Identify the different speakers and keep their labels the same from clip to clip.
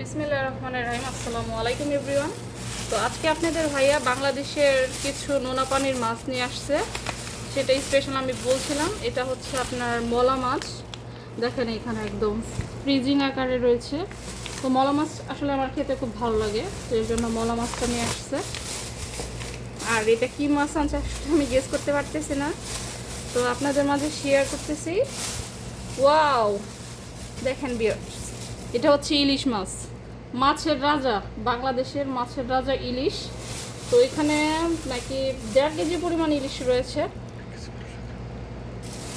Speaker 1: বিসমিল্লা রহমানের রাহিম, আসসালামু আলাইকুম এভরিওয়ান। তো আজকে আপনাদের ভাইয়া বাংলাদেশের কিছু নোনা পানির মাছ নিয়ে আসছে। সেটা স্পেশাল আমি বলছিলাম। এটা হচ্ছে আপনার মলা মাছ। দেখেন এখানে একদম ফ্রিজিং আকারে রয়েছে। তো মলা মাছ আসলে আমার খেতে খুব ভালো লাগে, তো এর জন্য মলা মাছটা নিয়ে আসছে। আর এটা কি মাছ আনছে আসলে আমি গেস করতে পারতেছি না। তো আপনাদের মাঝে শেয়ার করতেছি। ওয়াও দেখেন বিয়ার এটা হচ্ছে ইলিশ মাছ। মাছের রাজা, বাংলাদেশের মাছের রাজা ইলিশ। তো এখানে নাকি দেড় কেজি পরিমাণ ইলিশ রয়েছে।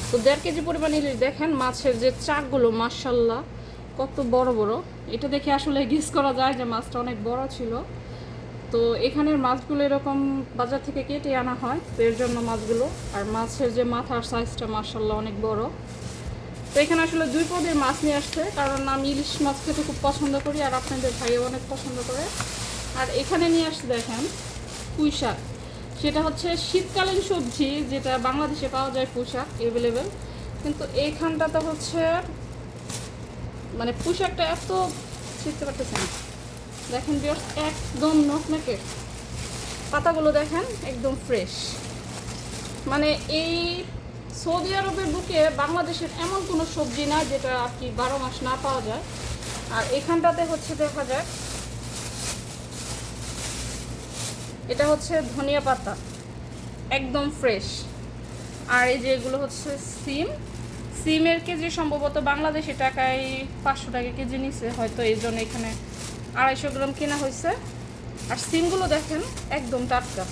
Speaker 1: তো দেড় কেজি পরিমাণ ইলিশ দেখেন, মাছের যে চাকগুলো মার্শাল্লাহ কত বড় বড়। এটা দেখে আসলে গেস করা যায় যে মাছটা অনেক বড় ছিল। তো এখানের মাছগুলো এরকম বাজার থেকে কেটে আনা হয়, তো এর জন্য মাছগুলো। আর মাছের যে মাথার সাইজটা মার্শাল্লাহ অনেক বড়। তো এখানে আসলে দুই পদের মাছ নিয়ে আসছে, কারণ আমি ইলিশ মাছ খেতে খুব পছন্দ করি আর আপনাদের ভাইও অনেক পছন্দ করে। আর এখানে নিয়ে আসছে দেখেন, পুঁই শাক। সেটা হচ্ছে শীতকালীন সবজি, যেটা বাংলাদেশে পাওয়া যায় পুঁই শাক অ্যাভেলেবেল কিন্তু এইখানটাতে হচ্ছে মানে পুঁই শাকটা এত শিখতে পারতেছে না। দেখেন বিয়ার একদম নকনকে পাতাগুলো দেখেন, একদম ফ্রেশ মানে এই সৌদি আরবের বুকে বাংলাদেশের এমন কোনো সবজি না যেটা আর কি বারো মাস না পাওয়া যায়। আর এখানটাতে হচ্ছে দেখা যায়, এটা হচ্ছে ধনিয়া পাতা, একদম ফ্রেশ আর এই যে এগুলো হচ্ছে সিম। সিমের কেজি সম্ভবত বাংলাদেশি টাকায় পাঁচশো টাকা কেজি নিছে, হয়তো এই জন্য এখানে আড়াইশো গ্রাম কেনা হয়েছে। আর সিমগুলো দেখেন, একদম টাটকা।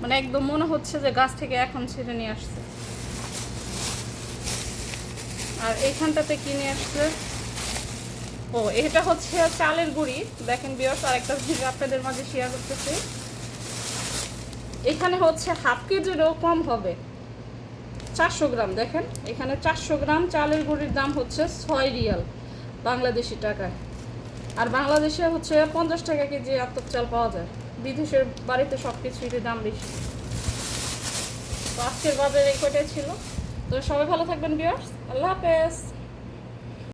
Speaker 1: মানে একদম মনে হচ্ছে যে গাছ থেকে এখন ছেড়ে নিয়ে আসছে। আর এইখানটাতে কিনে আসছে? ও, এটা হচ্ছে চালের গুঁড়ি। দেখেন বিয়স আর একটা ভিডিও আপনাদের মাঝে শেয়ার করতেছি। এখানে হচ্ছে হাফ কেজিরও কম হবে। চারশো গ্রাম, দেখেন। এখানে চারশো গ্রাম চালের গুঁড়ির দাম হচ্ছে ছয় রিয়াল বাংলাদেশি টাকায়। আর বাংলাদেশে হচ্ছে পঞ্চাশ টাকা কেজি আতপ চাল পাওয়া যায়। বিদেশের বাড়িতে সব কিছুরই দাম বেশি। তো আজকের বাজারে এই কটাই ছিল? তো সবাই ভালো থাকবেন বিয়ার্স আল্লাহ হাফেজ।